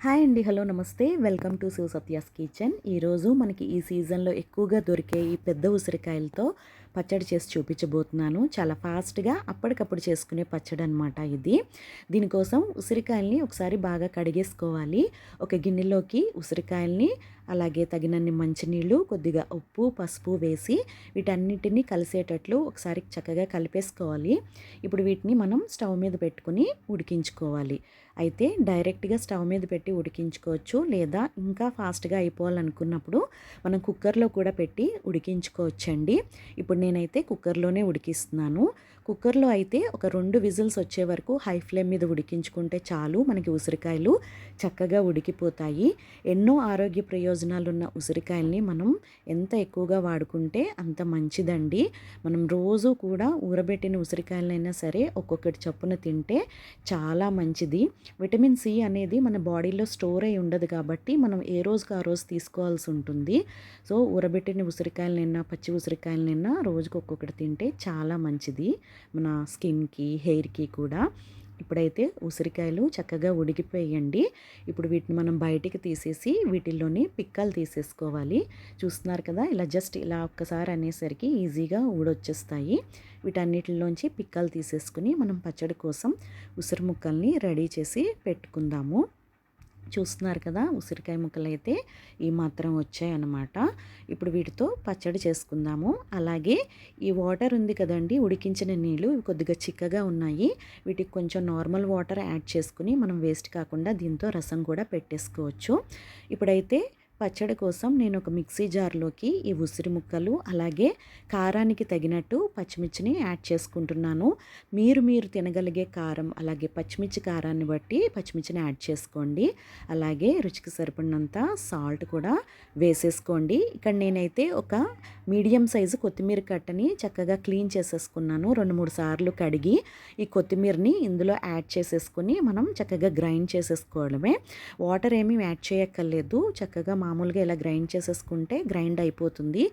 Hi అండి hello నమస్తే. Welcome to Siva Satya's kitchen. ఈరోజు మనకి ఈ సీజన్లో ఎక్కువగా దొరికే ఈ పెద్ద ఉసిరికాయలతో పచ్చడి చేసి చూపించబోతున్నాను. చాలా ఫాస్ట్గా అప్పటికప్పుడు చేసుకునే పచ్చడి అనమాట ఇది. దీనికోసం ఉసిరికాయల్ని ఒకసారి బాగా కడిగేసుకోవాలి. ఒక గిన్నెలోకి ఉసిరికాయల్ని అలాగే తగినన్ని మంచినీళ్ళు కొద్దిగా ఉప్పు పసుపు వేసి వీటన్నిటిని కలిసేటట్లు ఒకసారి చక్కగా కలిపేసుకోవాలి. ఇప్పుడు వీటిని మనం స్టవ్ మీద పెట్టుకుని ఉడికించుకోవాలి. అయితే డైరెక్ట్గా స్టవ్ మీద పెట్టి ఉడికించుకోవచ్చు లేదా ఇంకా ఫాస్ట్గా అయిపోవాలనుకున్నప్పుడు మనం కుక్కర్లో కూడా పెట్టి ఉడికించుకోవచ్చండి. ఇప్పుడు నేనైతే కుక్కర్లోనే ఉడికిస్తున్నాను. కుక్కర్లో అయితే ఒక రెండు విజిల్స్ వచ్చే వరకు హై ఫ్లేమ్ మీద ఉడికించుకుంటే చాలు. మనకి ఉసిరికాయలు చక్కగా ఉడికిపోతాయి. ఎన్నో ఆరోగ్య ప్రయోజనాలు ఉన్న ఉసిరికాయల్ని మనం ఎంత ఎక్కువగా వాడుకుంటే అంత మంచిదండి. మనం రోజు కూడా ఊరబెట్టిన ఉసిరికాయలైనా సరే ఒక్కొక్కటి చొప్పున తింటే చాలా మంచిది. విటమిన్ సి అనేది మన బాడీలో స్టోర్ అయి ఉండదు కాబట్టి మనం ఏ రోజుకి ఆ రోజు తీసుకోవాల్సి ఉంటుంది. సో ఊరబెట్టిన ఉసిరికాయలనైనా పచ్చి ఉసిరికాయలనైనా రోజుకి ఒక్కొక్కటి తింటే చాలా మంచిది. మన స్కిన్కి హెయిర్కి కూడా. ఇప్పుడైతే ఉసిరికాయలు చక్కగా ఉడికిపోయండి ఇప్పుడు వీటిని మనం బయటికి తీసేసి వీటిల్లోని పిక్కలు తీసేసుకోవాలి. చూస్తున్నారు కదా ఇలా జస్ట్ ఇలా ఒక్కసారి అనేసరికి ఈజీగా ఊడొచ్చేస్తాయి. వీటన్నిటిలోంచి పిక్కలు తీసేసుకుని మనం పచ్చడి కోసం ఉసిరి ముక్కల్ని రెడీ చేసి పెట్టుకుందాము. చూస్తున్నారు కదా ఉసిరికాయ ముక్కలు అయితే ఈ మాత్రం వచ్చాయన్నమాట. ఇప్పుడు వీటితో పచ్చడి చేసుకుందాము. అలాగే ఈ వాటర్ ఉంది కదండి ఉడికించిన నీళ్ళు కొద్దిగా చిక్కగా ఉన్నాయి. వీటికి కొంచెం నార్మల్ వాటర్ యాడ్ చేసుకుని మనం వేస్ట్ కాకుండా దీంతో రసం కూడా పెట్టేసుకోవచ్చు. ఇప్పుడైతే పచ్చడి కోసం నేను ఒక మిక్సీ జార్లోకి ఈ ఉసిరి ముక్కలు అలాగే కారానికి తగినట్టు పచ్చిమిర్చిని యాడ్ చేసుకుంటున్నాను. మీరు మీరు తినగలిగే కారం అలాగే పచ్చిమిర్చి కారాన్ని బట్టి పచ్చిమిర్చిని యాడ్ చేసుకోండి. అలాగే రుచికి సరిపడినంత సాల్ట్ కూడా వేసేసుకోండి. ఇక్కడ నేనైతే ఒక మీడియం సైజు కొత్తిమీర కట్టని చక్కగా క్లీన్ చేసేసుకున్నాను. రెండు మూడు సార్లు కడిగి ఈ కొత్తిమీరని ఇందులో యాడ్ చేసేసుకుని మనం చక్కగా గ్రైండ్ చేసేసుకోవడమే. వాటర్ ఏమీ యాడ్ చేయక్కర్లేదు. చక్కగా మామూలుగా ఇలా గ్రైండ్ చేసేసుకుంటే గ్రైండ్ అయిపోతుంది.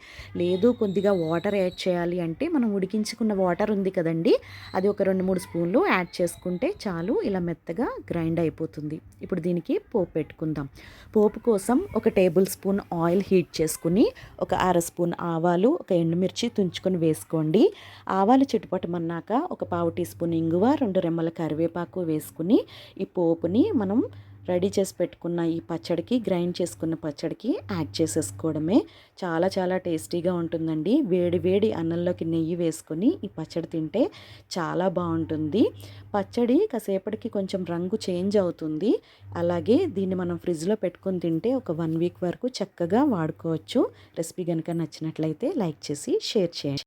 లేదు కొద్దిగా వాటర్ యాడ్ చేయాలి అంటే మనం ఉడికించుకున్న వాటర్ ఉంది కదండి అది ఒక రెండు మూడు స్పూన్లు యాడ్ చేసుకుంటే చాలు ఇలా మెత్తగా గ్రైండ్ అయిపోతుంది. ఇప్పుడు దీనికి పోపు పెట్టుకుందాం. పోపు కోసం ఒక టేబుల్ స్పూన్ ఆయిల్ హీట్ చేసుకుని ఒక అర స్పూన్ ఆవాలు ఒక ఎండుమిర్చి తుంచుకొని వేసుకోండి. ఆవాలు చుట్టుపట్టమన్నాక ఒక పావు టీ స్పూన్ ఇంగువ రెండు రెమ్మల కరివేపాకు వేసుకుని ఈ పోపుని మనం రెడీ చేసి పెట్టుకున్న ఈ పచ్చడికి గ్రైండ్ చేసుకున్న పచ్చడికి యాడ్ చేసేసుకోవడమే. చాలా చాలా టేస్టీగా ఉంటుందండి. వేడి వేడి అన్నంలోకి నెయ్యి వేసుకొని ఈ పచ్చడి తింటే చాలా బాగుంటుంది. పచ్చడి కాసేపటికి కొంచెం రంగు చేంజ్ అవుతుంది. అలాగే దీన్ని మనం ఫ్రిడ్జ్లో పెట్టుకొని తింటే ఒక వన్ వీక్ వరకు చక్కగా వాడుకోవచ్చు. రెసిపీ కనుక నచ్చినట్లయితే లైక్ చేసి షేర్ చేయండి.